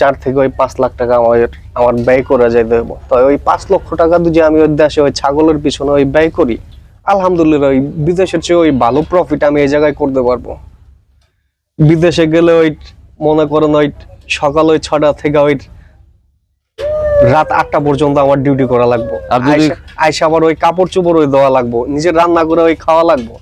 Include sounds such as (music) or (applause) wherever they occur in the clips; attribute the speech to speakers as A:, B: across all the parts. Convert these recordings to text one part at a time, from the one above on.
A: চার থেকে ওই পাঁচ লাখ টাকা আমার আমার ব্যয় করা যাইতে হইব। তো ওই পাঁচ লক্ষ টাকা যদি আমি ওই দেশে ওই ছাগলের পিছনে ওই ব্যয় করি আলহামদুলিল্লাহ ওই বিদেশের চেয়ে ওই ভালো প্রফিট আমি এই জায়গায় করতে পারব। বিদেশে গেলে ওই মনে করেন ওই সকাল ওই ছটা থেকে ওই রাত আটটা পর্যন্ত আমার ডিউটি করা লাগবো। আইসা আবার ওই কাপড় চোপড় ওই দেওয়া লাগবো নিজের রান্না করে ওই খাওয়া লাগবো।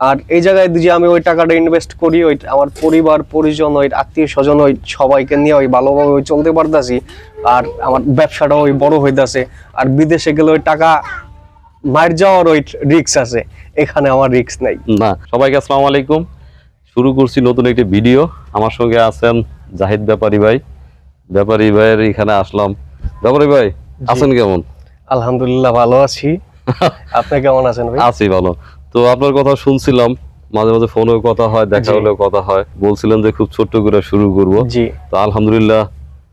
A: আর এই জায়গায় যদি আমি ওই টাকাটা ইনভেস্ট করি ওই আমার পরিবার পরিজন ওই আত্মীয় স্বজন ওই সবাইকে নিয়ে ওই ভালোভাবে ওই চলতে পারতাছি। আর আমার ব্যবসাটা ওই বড় হইতাছে। আর বিদেশে গেলে ওই টাকা মার যাওয়ার ওই রিক্স আছে। এখানে আমার রিক্স নাই।
B: না সবাইকে আসসালামু আলাইকুম। শুরু করছি নতুন একটি ভিডিও। আমার সঙ্গে আছেন জাহিদ ব্যাপারী ভাই। ব্যাপারী ভাইয়ের এখানে আসলাম। ব্যাপারী ভাই আছেন কেমন?
A: আলহামদুলিল্লাহ ভালো আছি। (laughs) আপনি কেমন আছেন ভাই?
B: আছি ভালো। তো আপনার কথা শুনছিলাম মাঝে মাঝে ফোনেও কথা হয় দেখা। হলেও কথা হয়। বলছিলেন যে খুব ছোট্ট করে শুরু করব।
A: জি।
B: তো আলহামদুলিল্লাহ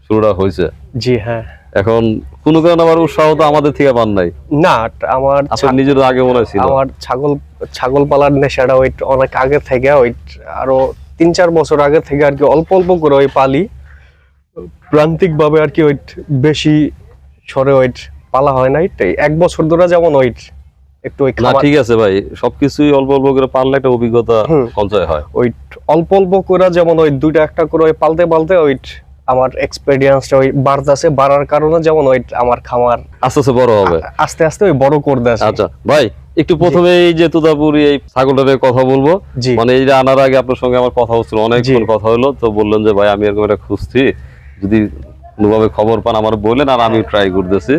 B: শুরুটা হয়েছে।
A: জি হ্যাঁ।
B: এখন কোনো কারণে আমার উৎসাহ তো আমাদের থেকে পান নাই।
A: না আমার
B: আপনার নিজের আগে মনে ছিল।
A: আমার ছাগল ছাগল পালার নেশাটা ওই অনেক আগে থেকে ওই আরও তিন চার বছর আগে থেকে আর কি অল্প অল্প করে ওই পালি। প্রান্তিক ভাবে আর কি ওই বেশি সরে ওই পালা হয় নাই। তাই এক বছর ধরে যেমন ওই একটু ওই
B: না ঠিক আছে ভাই সবকিছুই অল্প অল্প করে পারলে একটা অভিজ্ঞতা সঞ্চয় হয়।
A: ওই অল্প অল্প করে যেমন ওই দুইটা একটা করে ওই পালতে পালতে ওই আমার এক্সপেরিয়েন্সটা ওই বাড়তেছে বাড়ার কারণে যেমন ওই আমার খামার
B: আস্তে আস্তে বড় হবে।
A: আস্তে আস্তে ওই বড় করতে আছে।
B: আচ্ছা ভাই একটু প্রথমে এই যে তুতাপুরি এই ছাগলটার কথা বলব। মানে এই যে আনার আগে আপনার সঙ্গে আমার কথা হচ্ছিল অনেকক্ষণ। কথা হলো তো বললেন যে ভাই আমি এরকম একটা খুঁজছি। যদি কোনোভাবে খবর পান আমার বললেন আর আমি ট্রাই করতেছি।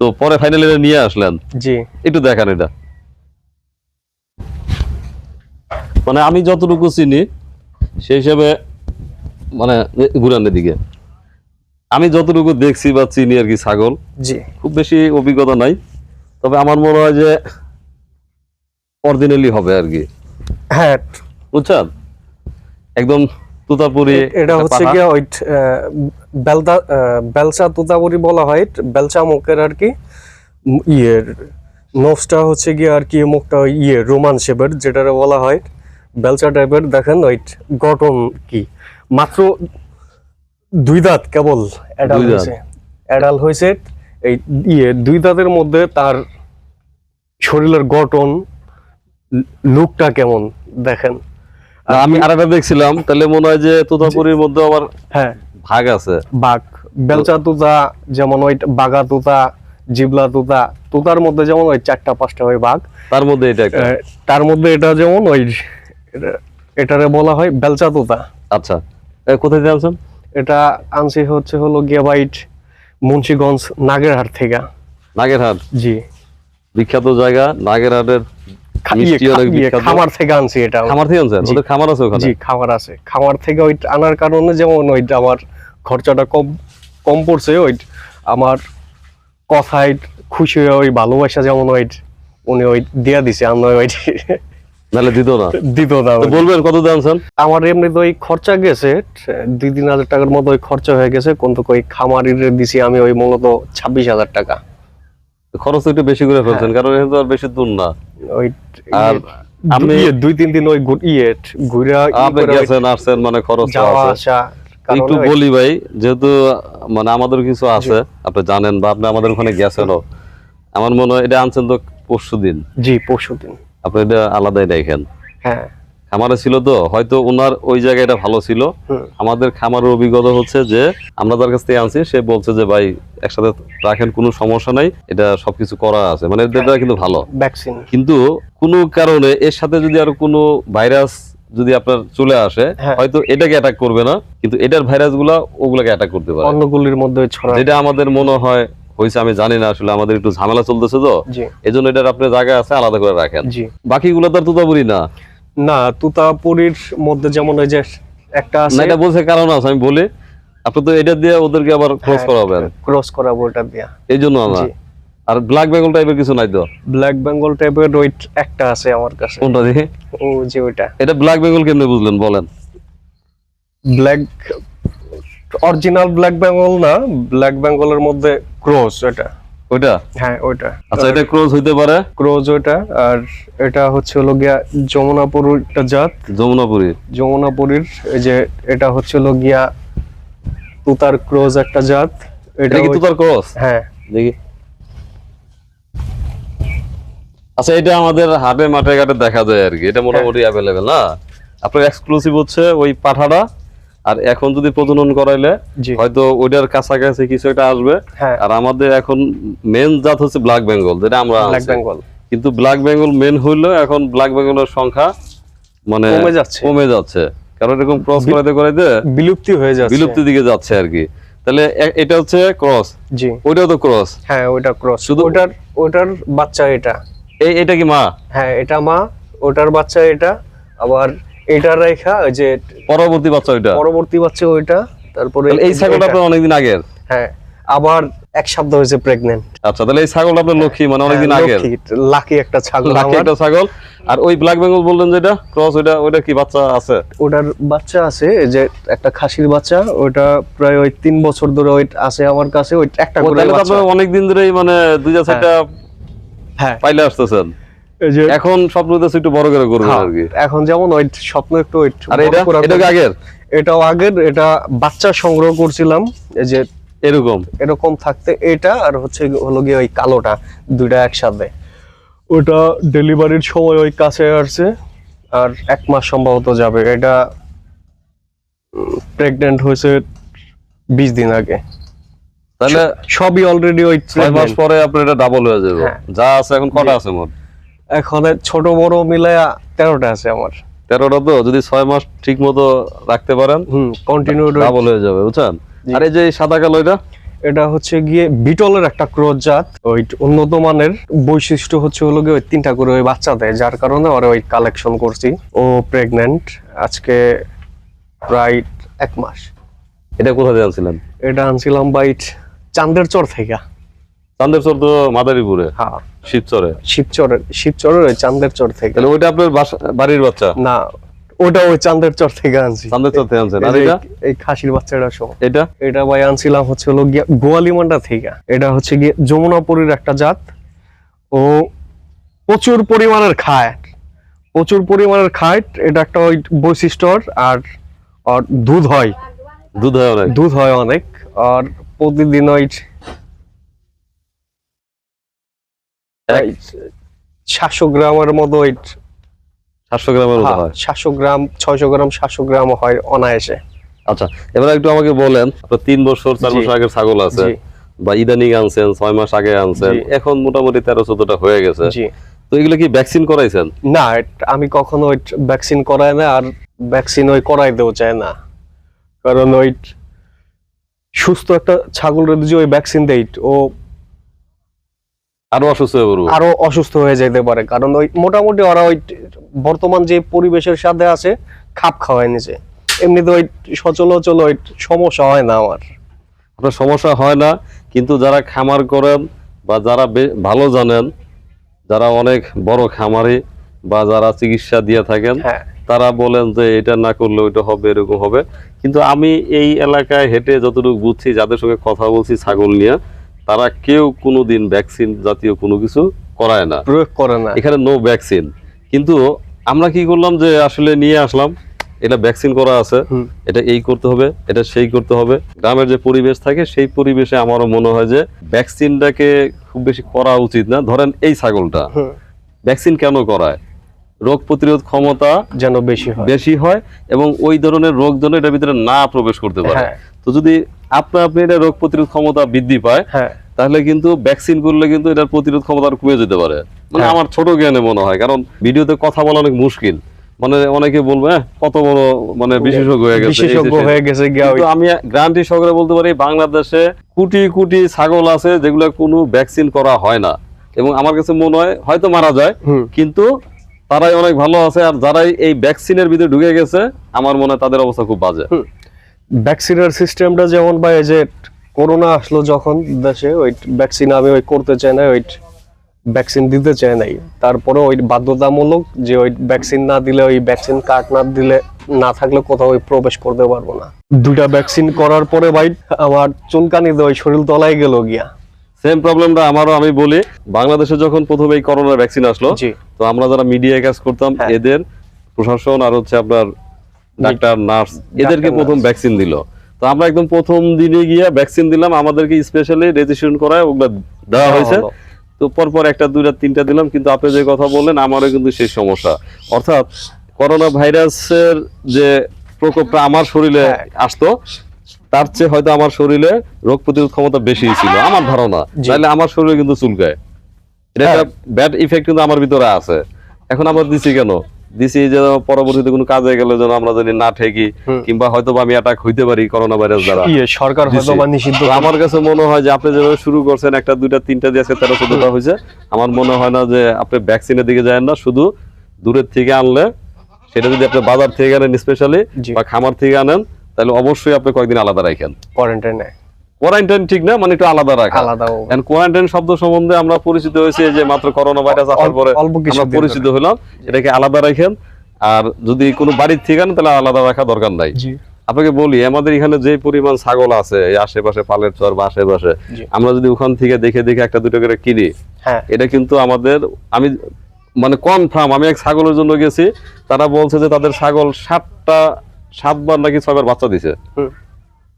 B: তো পরে ফাইনালি নিয়ে আসলেন।
A: জি।
B: একটু দেখান এটা। মানে আমি যতটুকু চিনি সেই হিসেবে মানে ঘুরানের দিকে আমি যতটুকু দেখছি বা চিনি আর কি ছাগল
A: জি।
B: খুব বেশি অভিজ্ঞতা নাই। তবে আমার মনে হয় যে অরিজিনালি হবে আর কি।
A: হ্যাঁ।
B: বুঝছেন? একদম তুতাপুরি
A: এটা হচ্ছে। গিয়ে ওই বেলদা বেলচা তুতাবুরি বলা হয় বেলচা মুখের আর কি ইয়ের। নোসটা হচ্ছে গিয়ে আর কি মুখটা ইয়ে রোমান শেপের যেটারে বলা হয় বেলচা টাইপের দেখেন ওই গঠন কি। মাত্র দুই দাঁত কেবল অ্যাডাল হয়েছে। অ্যাডাল হয়েছে এই ইয়ে দুই দাঁতের মধ্যে তার শরীরের গঠন লুকটা কেমন দেখেন।
B: আমি আর একটা দেখছিলাম তাহলে মনে হয় যে তুতাপুরির মধ্যে আবার
A: হ্যাঁ।
B: ভাগ আছে।
A: বাঘ বেলচা তুতা যেমন ওই বাঘা তুতা জিবলা তুতা তুতার মধ্যে যেমন ওই চারটা পাঁচটা ওই বাঘ।
B: তার মধ্যে এটা
A: তার মধ্যে এটা যেমন ওই এটা- এটারে বলা হয় বেলচা তুতা।
B: আচ্ছা। কোথায় যাচ্ছেন
A: এটা আনছি হচ্ছে হলো গিয়ে বাইট মুন্সিগঞ্জ নাগেরহাট থেকে।
B: নাগেরহাট।
A: জি।
B: বিখ্যাত জায়গা নাগেরহাটের
A: খা-
B: মিষ্টি অনেক
A: খা-
B: বিখ্যাত।
A: খামার থেকে আনছি এটা।
B: খামার থেকে আনছেন? ওদের খামার আছে ওখানে?
A: জি খামার আছে। খামার থেকে ওই আনার কারণে যেমন ওই আমার খরচাটা কম কম পড়ছে ওই আমার কথায় খুশি হয়ে ওই ভালোবাসা যেমন ওই উনি ওই দিয়া দিছে আমরা ওই
B: নাহলে দিত না?
A: দিত না
B: বলবেন কত দাম
A: আমার এমনি তো ওই খরচা গেছে দুই তিন হাজার টাকার মতো ওই খরচা হয়ে গেছে কিন্তু ওই খামারির দিছি আমি ওই মূলত ছাব্বিশ হাজার টাকা।
B: খরচ একটু বেশি করে ফেলছেন কারণ এটা তো আর বেশি দূর না।
A: ওই
B: আর আপনি
A: ইয়ে, দুই তিন দিন ওই ইয়ে ঘুরে
B: আপনি গেছেন আসছেন মানে খরচ
A: আসা
B: একটু বলি ভাই যেহেতু মানে আমাদের কিছু আছে আপনি জানেন বা আপনি আমাদের ওখানে গেছেনও। আমার মনে হয় এটা আনছেন তো পরশু দিন
A: জি পরশু দিন
B: আপনি এটা আলাদাই দেখেন।
A: হ্যাঁ।
B: খামারে ছিল তো হয়তো ওনার ওই জায়গাটা ভালো ছিল। আমাদের খামারের অভিজ্ঞতা হচ্ছে যে আমরা তার কাছ থেকে আনছি সে বলছে যে ভাই একসাথে রাখেন কোনো সমস্যা নাই এটা সবকিছু করা আছে। মানে এটা কিন্তু ভালো।
A: ভ্যাকসিন
B: কিন্তু কোনো কারণে এর সাথে যদি আর কোনো ভাইরাস যদি আপনার চলে আসে
A: হ্যাঁ।
B: হয়তো এটাকে অ্যাটাক করবে না কিন্তু এটার ভাইরাসগুলা ওগুলাকে অ্যাটাক করতে পারে।
A: অন্যগুলির মধ্যে ছড়া
B: যেটা আমাদের মনে হয় হয়েছে আমি জানি না আসলে আমাদের একটু ঝামেলা চলতেছে তো। এই জন্য এটার আপনার জায়গা আছে আলাদা করে রাখেন। বাকিগুলো তো আর তুতাপুরি না।
A: না তুতাপুরির মধ্যে যেমন ওই যে একটা আছে
B: এটা বলছে কারণ আছে আমি বলি। আপনি তো এটা দিয়ে ওদেরকে আবার ক্রস করাবেন।
A: ক্রস করাবো ওটা দিয়া।
B: এই জন্য
A: জি।
B: আর ব্ল্যাক বেঙ্গল টাইপের কিছু নাই তো?
A: ব্ল্যাক বেঙ্গল টাইপের ওই একটা আছে আমার কাছে।
B: কোনটা দেখি
A: ও যে ওইটা।
B: এটা ব্ল্যাক বেঙ্গল কেমনে বুঝলেন বলেন।
A: ব্ল্যাক অরিজিনাল ব্ল্যাক বেঙ্গল না ব্ল্যাক বেঙ্গলের মধ্যে ক্রস ওটা হ্যাঁ ওইটা।
B: আচ্ছা এটা ক্রস হইতে পারে?
A: ক্রস ওইটা আর এটা হচ্ছে হলো গিয়া জাত।
B: যমুনাপুরি।
A: যমুনাপুরীর এই যে এটা হচ্ছে হলো গিয়া তুতার ক্রোজ একটা জাত। এটা
B: কি তুতার ক্রস
A: হ্যাঁ।
B: দেখি। আচ্ছা এটা আমাদের হাটে মাঠে ঘাটে দেখা যায় আর কি। এটা মোটামুটি অ্যাভেলেবেল না? আপনার এক্সক্লুসিভ হচ্ছে ওই পাঠাটা। আর এখন যদি প্রজনন করাইলে হয়তো ওইটার কাছাকাছি কিছু একটা আসবে।
A: হ্যাঁ।
B: আর আমাদের এখন মেন জাত হচ্ছে ব্ল্যাক বেঙ্গল যেটা আমরা কিন্তু ব্ল্যাক বেঙ্গল মেন হইলেও এখন ব্ল্যাক বেঙ্গলের সংখ্যা মানে
A: কমে যাচ্ছে।
B: কমে যাচ্ছে। কারণ এরকম ক্রস করাইতে করাইতে
A: বিলুপ্তি হয়ে যাচ্ছে।
B: বিলুপ্তির দিকে যাচ্ছে আর কি। তাহলে এটা হচ্ছে ক্রস
A: জি।
B: ওইটাও তো ক্রস
A: হ্যাঁ ওইটা ক্রস
B: শুধু-
A: ওটার ওটার বাচ্চা এটা।
B: এই এটা কি মা?
A: হ্যাঁ এটা মা ওটার বাচ্চা এটা। আবার এটা রেখা ওই যে
B: পরবর্তী বাচ্চা ওইটা?
A: পরবর্তী বাচ্চা ওইটা তারপরে
B: এই ছাগলটা আপনার অনেকদিন আগের?
A: হ্যাঁ আবার এক সপ্তাহ হয়েছে প্রেগনেন্ট
B: আচ্ছা তাহলে এই ছাগলটা আপনার লক্ষ্মী মানে অনেকদিন আগের?
A: লাকি একটা ছাগল
B: লাকি একটা ছাগল। আর ওই ব্ল্যাক বেঙ্গল বললেন যেটা ক্রস ওইটা ওইটা কি বাচ্চা আছে?
A: ওটার বাচ্চা আছে যে একটা খাসির বাচ্চা ওটা প্রায় ওই তিন বছর ধরে ওই আছে আমার কাছে ওই একটা করে বাচ্চা।
B: অনেকদিন ধরেই মানে দুইটা চারটা
A: হ্যাঁ।
B: পাইলে আসতেছেন।
A: যে
B: এখন স্বপ্ন হইতেছে একটু বড় করে করবেন
A: হ্যাঁ,
B: আর কি।
A: এখন যেমন ওই স্বপ্ন একটু
B: আর এটা? এটা আগের?
A: এটাও আগের এটা বাচ্চা সংগ্রহ করছিলাম এই যে
B: এরকম?
A: এরকম থাকতে এটা আর হচ্ছে হলো গিয়ে ওই কালোটা দুইটা একসাথে। ওটা ডেলিভারির সময় ওই কাছে আসছে আর এক মাস সম্ভবত যাবে। এটা প্রেগনেন্ট হয়েছে বিশ দিন আগে।
B: তাহলে
A: সবই অলরেডি ওই
B: ছয় মাস পরে আপনার এটা ডাবল হয়ে যাবে।
A: হ্যাঁ।
B: যা আছে এখন কটা আছে মোট?
A: এখন ছোট বড় মিলায়া তেরোটা আছে আমার।
B: তেরোটা তো যদি ছয় মাস ঠিক মতো রাখতে পারেন
A: হুম কন্টিনিউ
B: ডাবল হয়ে যাবে বুঝছেন? আর এই যে সাদা কালো এটা?
A: এটা হচ্ছে গিয়ে বিটলের একটা ক্রোজ জাত। ওই উন্নত মানের বৈশিষ্ট্য হচ্ছে হলো গিয়ে ওই তিনটা করে ওই বাচ্চা দেয় যার কারণে ওরা ওই কালেকশন করছি। ও প্রেগনেন্ট আজকে প্রায় এক মাস।
B: এটা কোথা দিয়ে আনছিলেন?
A: এটা আনছিলাম বাইট চান্দের চর থেকে।
B: চান্দের চর তো মাদারীপুরে।
A: হ্যাঁ।
B: শিবচরে?
A: শিবচরের শিবচরের ওই চান্দের চর থেকে।
B: তাহলে ওইটা আপনার বাড়ির বাচ্চা?
A: না ওটা ওই চান্দের চর থেকে আনছি।
B: চান্দের চর থেকে আনছেন। আর এটা?
A: এই খাসির বাচ্চাটা সহ।
B: এটা?
A: এটা ভাই আনছিলাম হচ্ছে হলো গিয়া গোয়ালিমান্ডা থেকে। এটা হচ্ছে গিয়ে যমুনাপুরীর একটা জাত। ও প্রচুর পরিমাণের খায়। প্রচুর পরিমাণের খায়। এটা একটা ওই বৈশিষ্ট্য। ওর, আর আর দুধ হয়।
B: দুধ হয় অনেক।
A: দুধ হয় অনেক। আর প্রতিদিন ওই সাতশো গ্রামের মতো ওই
B: সাতশো গ্রামের মতো হয়
A: সাতশো গ্রাম ছয়শো গ্রাম সাতশো গ্রাম হয় অনায়াসে।
B: আচ্ছা এবার একটু আমাকে বলেন তিন বছর চার বছর আগের ছাগল আছে বা ইদানিং আনছেন ছয় মাস আগে আনছেন এখন মোটামুটি তেরো চোদ্দটা হয়ে গেছে। তো এগুলো কি ভ্যাকসিন করাইছেন?
A: না আমি কখনো ওই ভ্যাকসিন করাই না আর ভ্যাকসিন ওই করাইতেও চাই না। কারণ ওই সুস্থ একটা ছাগল যদি ওই ভ্যাকসিন দেই ও
B: আরও অসুস্থ হয়ে পড়ব।
A: আরও অসুস্থ হয়ে যেতে পারে। কারণ ওই মোটামুটি ওরা ওই বর্তমান যে পরিবেশের সাথে আছে খাপ খাওয়ায় নিছে। এমনিতে ওই সচলাচল ওই সমস্যা হয় না আমার।
B: আপনার সমস্যা হয় না কিন্তু যারা খামার করেন বা যারা ভালো জানেন যারা অনেক বড় খামারি বা যারা চিকিৎসা দিয়ে থাকেন
A: হ্যাঁ।
B: তারা বলেন যে এটা না করলে ওইটা হবে এরকম হবে। কিন্তু আমি এই এলাকায় হেঁটে যতটুকু বুঝছি যাদের সঙ্গে কথা বলছি ছাগল নিয়ে তারা কেউ কোনোদিন ভ্যাকসিন জাতীয় কোনো কিছু করায় না।
A: প্রয়োগ করে না।
B: এখানে নো ভ্যাকসিন কিন্তু আমরা কি করলাম যে আসলে নিয়ে আসলাম এটা ভ্যাকসিন করা আছে এটা এই করতে হবে এটা সেই করতে হবে। গ্রামের যে পরিবেশ থাকে সেই পরিবেশে আমারও মনে হয় যে ভ্যাকসিনটাকে খুব বেশি করা উচিত না। ধরেন এই ছাগলটা ভ্যাকসিন কেন করায়? রোগ প্রতিরোধ ক্ষমতা
A: যেন বেশি হয়।
B: বেশি হয় এবং ওই ধরনের রোগ যেন এটার ভিতরে না প্রবেশ করতে পারে।
A: হ্যাঁ।
B: তো যদি আপনা আপনি এটা রোগ প্রতিরোধ ক্ষমতা বৃদ্ধি পায়
A: হ্যাঁ।
B: তাহলে কিন্তু ভ্যাকসিন করলে কিন্তু এটার প্রতিরোধ ক্ষমতা কমে যেতে পারে। মানে
A: হ্যাঁ।
B: আমার ছোট জ্ঞানে মনে হয় কারণ ভিডিওতে কথা বলা অনেক মুশকিল। মানে অনেকে বলবে "হ্যাঁ, কত বড় মানে বিশেষজ্ঞ হয়ে গেছে
A: বিশেষজ্ঞ হয়ে গেছে
B: কিন্তু আমি গ্রান্টি সহকারে বলতে পারি বাংলাদেশে কোটি কোটি ছাগল আছে যেগুলো কোনো ভ্যাকসিন করা হয় না। এবং আমার কাছে মনে হয় হয়তো মারা যায় কিন্তু তারাই অনেক ভালো আছে আর যারাই এই ভ্যাকসিনের ভিতরে ঢুকে গেছে আমার মনে হয় তাদের অবস্থা খুব বাজে।
A: ভ্যাকসিনের সিস্টেমটা যেমন ভাই এই যে করোনা আসলো যখন দেশে ওই ভ্যাকসিন আমি ওই করতে চাই না ওই ভ্যাকসিন দিতে চাই নাই। তারপরে ওই বাধ্যতামূলক যে ওই ভ্যাকসিন না দিলে ওই ভ্যাকসিন কার্ড না দিলে না থাকলে কোথাও ওই প্রবেশ করতে পারব না। দুইটা ভ্যাকসিন করার পরে ভাই আমার চুলকানিতে ওই শরীর তলায় গেল গিয়া।
B: সেম প্রবলেমটা আমারও আমি বলি। বাংলাদেশে যখন প্রথমে এই করোনার ভ্যাকসিন আসলো তো আমরা যারা মিডিয়ায় কাজ করতাম
A: হ্যাঁ।
B: এদের প্রশাসন আর হচ্ছে আপনার ডাক্তার নার্স এদেরকে প্রথম ভ্যাকসিন দিল। তো আমরা একদম প্রথম দিনে গিয়ে ভ্যাকসিন দিলাম আমাদেরকে স্পেশালি রেজিস্ট্রেশন করায় ওগুলা দেওয়া হয়েছে। তো পরপর একটা দুইটা তিনটা দিলাম কিন্তু আপনি যে কথা বললেন আমারও কিন্তু সেই সমস্যা। অর্থাৎ করোনা ভাইরাসের যে প্রকোপটা আমার শরীরে
A: হ্যাঁ।
B: আসতো তার চেয়ে হয়তো আমার শরীরে রোগ প্রতিরোধ ক্ষমতা বেশি ছিল আমার ধারণা। তাহলে আমার শরীরে কিন্তু চুলকায়। এটা একটা ব্যাড ইফেক্ট কিন্তু আমার ভিতরে আছে। এখন আবার দিছি কেন? দিছি যে পরবর্তীতে কোনো কাজে গেলে যেন আমরা যদি না ঠেকি কিংবা হয়তো আমি অ্যাটাক হইতে পারি করোনা ভাইরাস দ্বারা।
A: ইয়ে সরকার হয়তো বা নিষিদ্ধ
B: আমার কাছে মনে হয় যে আপনি যেভাবে শুরু করছেন একটা দুইটা তিনটা দিয়ে আজকে তেরো চোদ্দটা হয়েছে আমার মনে হয় না যে আপনি ভ্যাকসিনের দিকে যায় না শুধু দূরের থেকে আনলে সেটা যদি আপনি বাজার থেকে আনেন স্পেশালি বা খামার থেকে আনেন তাহলে অবশ্যই আপনি কয়েকদিন আলাদা রাখেন।
A: কোয়ারেন্টাইনে
B: কোয়ারেন্টাইন ঠিক না মানে একটু আলাদা রাখা।
A: আলাদা।
B: কোয়ারেন্টাইন শব্দ সম্বন্ধে আমরা পরিচিত হয়েছি যে মাত্র করোনা ভাইরাস আসার পরে আমরা পরিচিত হলাম। এটাকে আলাদা রাখেন। আর যদি কোনো বাড়ির থেকে তাহলে আলাদা রাখা দরকার নাই। আপনাকে বলি আমাদের এখানে যে পরিমাণ ছাগল আছে এই আশেপাশে পালের চর বা আশেপাশে আমরা যদি ওখান থেকে দেখে দেখে একটা দুটো করে কিনি
A: হ্যাঁ।
B: এটা কিন্তু আমাদের আমি মানে কনফার্ম আমি এক ছাগলের জন্য গেছি তারা বলছে যে তাদের ছাগল সাতটা সাতবার নাকি ছয়বার বাচ্চা দিছে।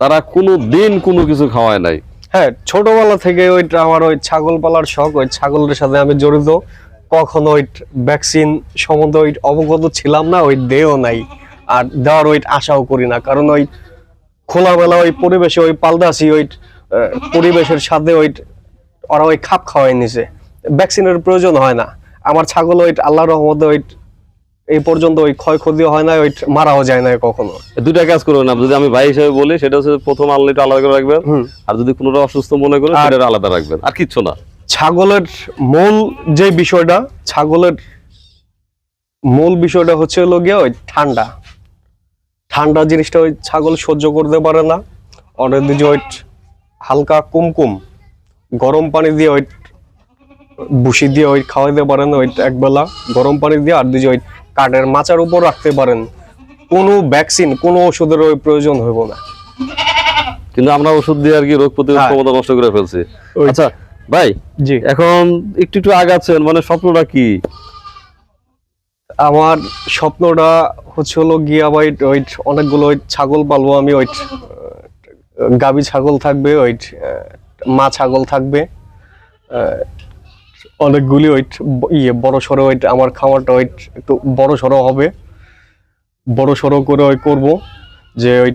B: তারা কোনো দিন কোনো কিছু খাওয়ায় নাই।
A: হ্যাঁ ছোটবেলা থেকে ওইটা আমার ওই ছাগল পালার শখ, ওই ছাগলের সাথে আমি জড়িত। কখনো ওই ভ্যাকসিন সম্বন্ধে ওই অবগত ছিলাম না, ওই দেও নাই। আর দেওয়ার ওই আশাও করি না, কারণ ওই খোলামেলা ওই পরিবেশে ওই পালদাসি ওই পরিবেশের সাথে ওই, ওরা ওই খাপ খাওয়াই নিছে। ভ্যাকসিনের প্রয়োজন হয় না। আমার ছাগল ওই আল্লাহ রহমতে ওই এই পর্যন্ত ওই ক্ষয়ক্ষতি হয় না ওই মারাও যায় না কখনো।
B: দুইটা কাজ করবেন না যদি আমি ভাই হিসেবে বলি সেটা হচ্ছে প্রথম আনলে একটু আলাদা করে রাখবেন আর যদি কোনোটা অসুস্থ মনে করেন
A: আর-
B: সেটা আলাদা রাখবেন আর কিচ্ছু না।
A: ছাগলের মূল যে বিষয়টা ছাগলের মূল বিষয়টা হচ্ছে হলো গিয়ে ওই ঠান্ডা। ঠান্ডা জিনিসটা ওই ছাগল সহ্য করতে পারে না। অনেক দিকে ওই হালকা কুমকুম গরম পানি দিয়ে ওই বুসি দিয়ে ওই খাওয়াইতে পারে না ওই একবেলা। গরম পানি দিয়ে আর দিকে ওই কাঠের মাচার উপর রাখতে পারেন। কোনো ভ্যাকসিন কোনো ওষুধের ওই প্রয়োজন হইব না।
B: কিন্তু আমরা ওষুধ দিয়ে আর কি রোগ প্রতিরোধ
A: হ্যাঁ।
B: ক্ষমতা নষ্ট করে ফেলছি। আচ্ছা ভাই
A: জি।
B: এখন একটু একটু আগাচ্ছেন মানে স্বপ্নটা কি?
A: আমার স্বপ্নটা হচ্ছে হলো গিয়া ভাই ওই অনেকগুলো ওই ছাগল পালবো আমি ওই গাবি ছাগল থাকবে ওই মা ছাগল থাকবে অনেকগুলি ওই ইয়ে বড় সড়ো ওই আমার খামারটা ওই একটু বড় সড়ো হবে। বড় সড়ো করে ওই করব যে ওই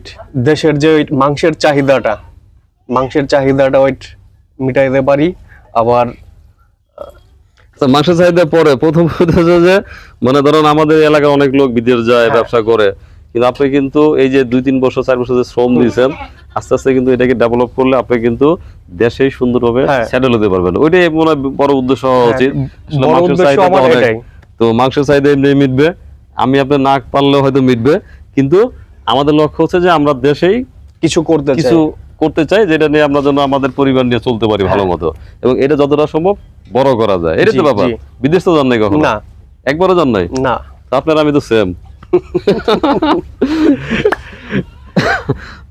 A: দেশের যে ওই মাংসের চাহিদাটা মাংসের চাহিদাটা ওই মিটাইতে পারি। আবার
B: মাংসের চাহিদা পরে প্রথম যে মানে ধরুন আমাদের এলাকায় অনেক লোক বিদেশ যায়
A: হ্যাঁ।
B: ব্যবসা করে। কিন্তু আপনি কিন্তু এই যে দুই তিন বছর চার বছর যে শ্রম দিয়েছেন আস্তে আস্তে কিন্তু এটাকে ডেভেলপ করলে আপনি কিন্তু দেশেই সুন্দরভাবে
A: হ্যাঁ।
B: সেটেল হতে পারবেন। ওইটাই মনে হয় বড় উদ্দেশ্য হওয়া উচিত।
A: উদ্দেশ্য
B: চাহিদা তো মাংসের চাহিদা এমনি মিটবে। আমি আপনার নাক পারলেও হয়তো মিটবে। কিন্তু আমাদের লক্ষ্য হচ্ছে যে আমরা দেশেই
A: কিছু করতে
B: কিছু করতে চাই যেটা নিয়ে আমরা যেন আমাদের পরিবার নিয়ে চলতে পারি ভালো মতো এবং এটা যতটা সম্ভব বড় করা যায়। এটা তো ব্যাপার। বিদেশ তো যান নাই কখনো?
A: না।
B: একবারও যান নাই?
A: না।
B: আপনার আমি তো সেম (laughs)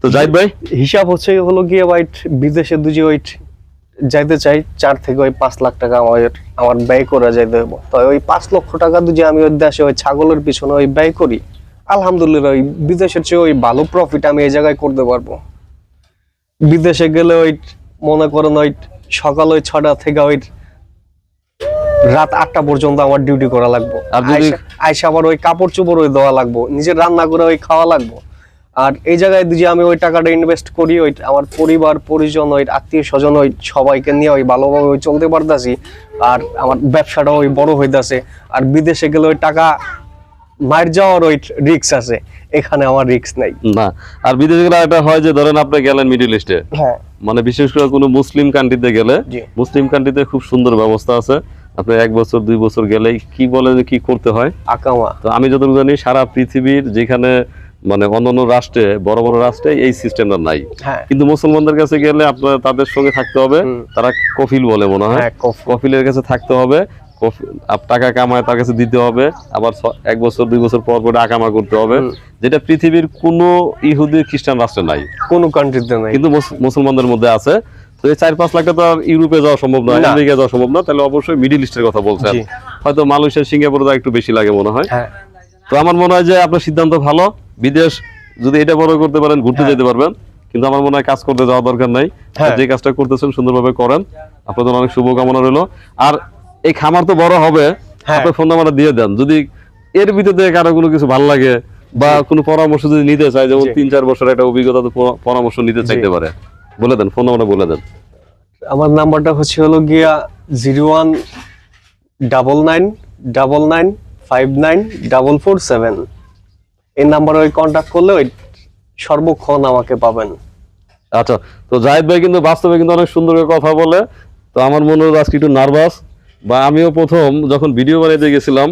B: তো জাহিদ ভাই।
A: হিসাব হচ্ছে হলো গিয়ে ভাই বিদেশে দুজি ওই যাইতে চাই চার থেকে ওই পাঁচ লাখ টাকা আমার আমার ব্যয় করে যাইতে হইব। তো ওই পাঁচ লক্ষ টাকা দুজি আমি ওই দেশে ওই ছাগলের পিছনে ওই ব্যয় করি আলহামদুলিল্লাহ ওই বিদেশের চেয়ে ওই ভালো প্রফিট আমি এই জায়গায় করতে পারব। বিদেশে গেলে ওই মনে করেন ওই সকাল ওই ছটা থেকে ওই রাত আটটা পর্যন্ত আমার ডিউটি করা লাগবো। আইসা আবার ওই কাপড় চোপড় ওই দেওয়া লাগবো নিজের রান্না করে ওই খাওয়া লাগবো। আর এই জায়গায় যে আমি ওই টাকাটা ইনভেস্ট করি ওই আমার পরিবার পরিজন ওই আত্মীয় স্বজন ওই সবাইকে নিয়ে ওই ভালোভাবে ওই চলতে পারতাছি। আর আমার ব্যবসাটা ওই বড় হইতাছে। আর বিদেশে গেলে ওই টাকা মার যাওয়ার ওই রিক্স আছে। এখানে আমার রিক্স নাই।
B: না আর বিদেশে গেলে এটা হয় যে ধরেন আপনি গেলেন মিডিল ইস্টে
A: হ্যাঁ।
B: মানে বিশেষ করে কোনো মুসলিম কান্ট্রিতে গেলে মুসলিম কান্ট্রিতে খুব সুন্দর ব্যবস্থা আছে। আপনি এক বছর দুই বছর গেলেই কি বলে যে কি করতে হয়?
A: আকামা।
B: তো আমি যতটুকু জানি সারা পৃথিবীর যেখানে মানে অন্যান্য রাষ্ট্রে বড় বড় রাষ্ট্রে এই সিস্টেমটা নাই।
A: হ্যাঁ।
B: কিন্তু মুসলমানদের কাছে গেলে আপনার তাদের সঙ্গে থাকতে হবে। তারা কফিল বলে মনে হয়।
A: হ্যাঁ
B: কফিলের কাছে থাকতে হবে। টাকা কামায় তার কাছে দিতে হবে। আবার এক বছর দুই বছর পর পর আকামা করতে হবে। যেটা পৃথিবীর কোনো ইহুদি খ্রিস্টান রাষ্ট্রে নাই।
A: কোনো কান্ট্রিতে নাই।
B: কিন্তু মুসলমানদের মধ্যে আছে। তো এই চার পাঁচ লাখ টাকা তো আর ইউরোপে যাওয়া সম্ভব নয়
A: না।
B: আমেরিকা যাওয়া সম্ভব না তাহলে অবশ্যই মিডিল ইস্টের কথা বলছেন। হয়তো মালয়েশিয়া সিঙ্গাপুরে একটু বেশি লাগে মনে হয়।
A: হ্যাঁ।
B: তো আমার মনে হয় যে আপনার সিদ্ধান্ত ভালো। বিদেশ যদি এটা বড় করতে পারেন ঘুরতে
A: হ্যাঁ।
B: যেতে পারবেন কিন্তু আমার মনে হয় কাজ করতে যাওয়া দরকার নাই।
A: হ্যাঁ।
B: যে কাজটা করতেছেন সুন্দরভাবে করেন। আপনাদের অনেক শুভকামনা রইল। আর এই খামার তো বড় হবে
A: হ্যাঁ।
B: আপনার ফোন নাম্বারটা দিয়ে দেন। যদি এর ভিতরে কারও কোনো কিছু ভালো লাগে বা কোনো পরামর্শ যদি নিতে চায় যেমন তিন চার বছর একটা অভিজ্ঞতা পরামর্শ নিতে চাইতে পারে। বলে দেন ফোন নাম্বারটা বলে দেন।
A: আমার নাম্বারটা হচ্ছে হলো গিয়া zero one double nine double nine five nine double four seven. এই নাম্বারে ওই কন্ট্যাক্ট করলে ওই সর্বক্ষণ আমাকে পাবেন।
B: আচ্ছা তো জাহিদ ভাই কিন্তু বাস্তবে কিন্তু অনেক সুন্দর কথা বলে, তো আমার মনে হলো আজকে একটু নার্ভাস বা আমিও প্রথম যখন ভিডিও বানাইতে গেছিলাম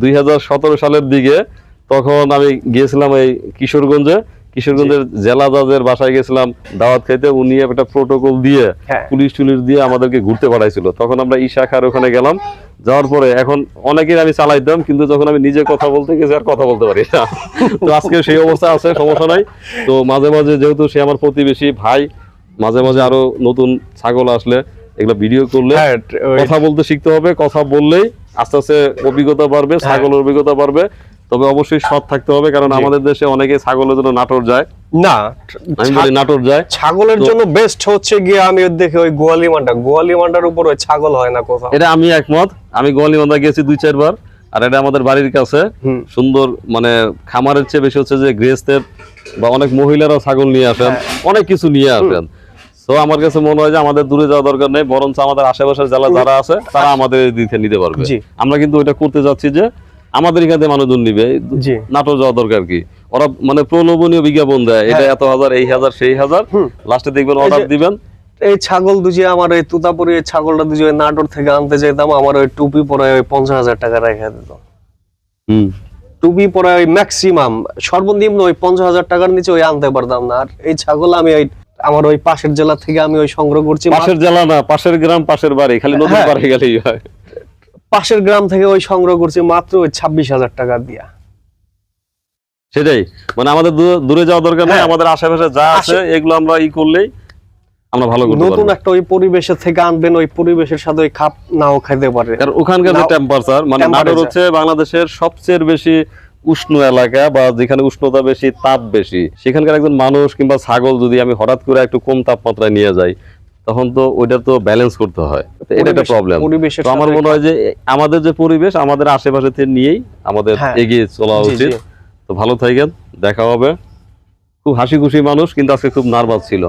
B: দুই হাজার সতেরো সালের দিকে, তখন আমি গিয়েছিলাম এই কিশোরগঞ্জে। কিশোরগঞ্জের জেলা জাজের বাসায় গেছিলাম দাওয়াত খাইতে উনি একটা প্রোটোকল দিয়ে
A: হ্যাঁ।
B: পুলিশ টুলিশ দিয়ে আমাদেরকে ঘুরতে পাঠাইছিল। তখন আমরা ঈশা খার ওখানে গেলাম যাওয়ার পরে এখন অনেকের আমি চালাইতাম কিন্তু যখন আমি নিজে কথা বলতে গেছি আর কথা বলতে পারি না। তো আজকে সেই অবস্থা আছে সমস্যা নাই। তো মাঝে মাঝে যেহেতু সে আমার প্রতিবেশী ভাই মাঝে মাঝে আরও নতুন ছাগল আসলে এগুলো ভিডিও করলে
A: হ্যাঁ
B: কথা বলতে শিখতে হবে কথা বললেই আস্তে আস্তে অভিজ্ঞতা বাড়বে
A: হ্যাঁ।
B: ছাগলের অভিজ্ঞতা বাড়বে। তবে অবশ্যই সৎ থাকতে হবে কারণ আমাদের দেশে অনেকে ছাগলের জন্য নাটোর যায়।
A: না
B: আমি বলি নাটোর যায়।
A: ছাগলের জন্য বেস্ট হচ্ছে গিয়ে আমি ওর ওই গোয়ালি মান্ডা গোয়ালি মান্ডার উপর ওই ছাগল হয় না কোথাও।
B: এটা আমি একমত। আমি গোয়ালিমান্দা গেছি দুই চারবার আর এটা আমাদের বাড়ির কাছে। সুন্দর মানে খামারের চেয়ে বেশি হচ্ছে যে গৃহস্থের বা অনেক মহিলারা ছাগল নিয়ে আসেন
A: হ্যাঁ।
B: অনেক কিছু নিয়ে আসেন। তো আমার কাছে মনে হয় যে আমাদের দূরে যাওয়া দরকার নেই বরঞ্চ আমাদের আশেপাশের জেলা যারা আছে তারা আমাদের এই দিকে নিতে পারবে। আমরা কিন্তু ওইটা করতে যাচ্ছি যে আমাদের এখানে মানুষজন নিবে
A: জি।
B: নাটোর যাওয়া দরকার কি? ওরা মানে প্রলোভনীয় বিজ্ঞাপন দেয়। এটা
A: হ্যাঁ।
B: এত হাজার এই হাজার সেই হাজার। লাস্টে দেখবেন অর্ডার দিবেন।
A: এই ছাগল দুজি আমার এই তুতাপুরি ছাগলটা দুজি ওই নাটোর থেকে আনতে যেতাম আমার ওই টুপি পরে ওই পঞ্চাশ হাজার টাকা রেখে দিত।
B: হুম।
A: টুপি পরে ওই ম্যাক্সিমাম সর্বনিম্ন ওই পঞ্চাশ হাজার টাকার নিচে ওই আনতে পারতাম না। আর এই ছাগল আমি ওই আমার ওই পাশের জেলা থেকে আমি ওই সংগ্রহ করছি।
B: পাশের জেলা না পাশের গ্রাম পাশের বাড়ি খালি নদীর
A: হ্যাঁ।
B: পাড়ে গেলেই হয়।
A: পাশের গ্রাম থেকে ওই সংগ্রহ করছি মাত্র ওই ছাব্বিশ হাজার টাকা দিয়া।
B: সেটাই। মানে আমাদের দূরে- যাওয়া দরকার নেই
A: হ্যাঁ।
B: আমাদের আশেপাশে যা আছে এগুলো আমরা ই করলেই আমরা ভালো করতে
A: নতুন একটা ওই পরিবেশের থেকে আনবেন ওই পরিবেশের সাথে ওই খাপ নাও খাইতে পারে।
B: কারণ ওখানকার যে টেম্পারেচার মানে নাটোর হচ্ছে বাংলাদেশের সবচেয়ে বেশি উষ্ণ এলাকা বা যেখানে উষ্ণতা বেশি তাপ বেশি। সেখানকার একজন মানুষ কিংবা ছাগল যদি আমি হঠাৎ করে একটু কম তাপমাত্রায় নিয়ে যাই তখন তো ওইটা তো ব্যালেন্স করতে হয়। এটা একটা প্রবলেম তো আমার মনে হয় যে আমাদের যে পরিবেশ আমাদের আশেপাশে নিয়েই আমাদের
A: হ্যাঁ।
B: এগিয়ে চলা উচিত। তো ভালো থাকেন দেখা হবে। খুব হাসি খুশি মানুষ কিন্তু আজকে খুব নার্ভাস ছিল।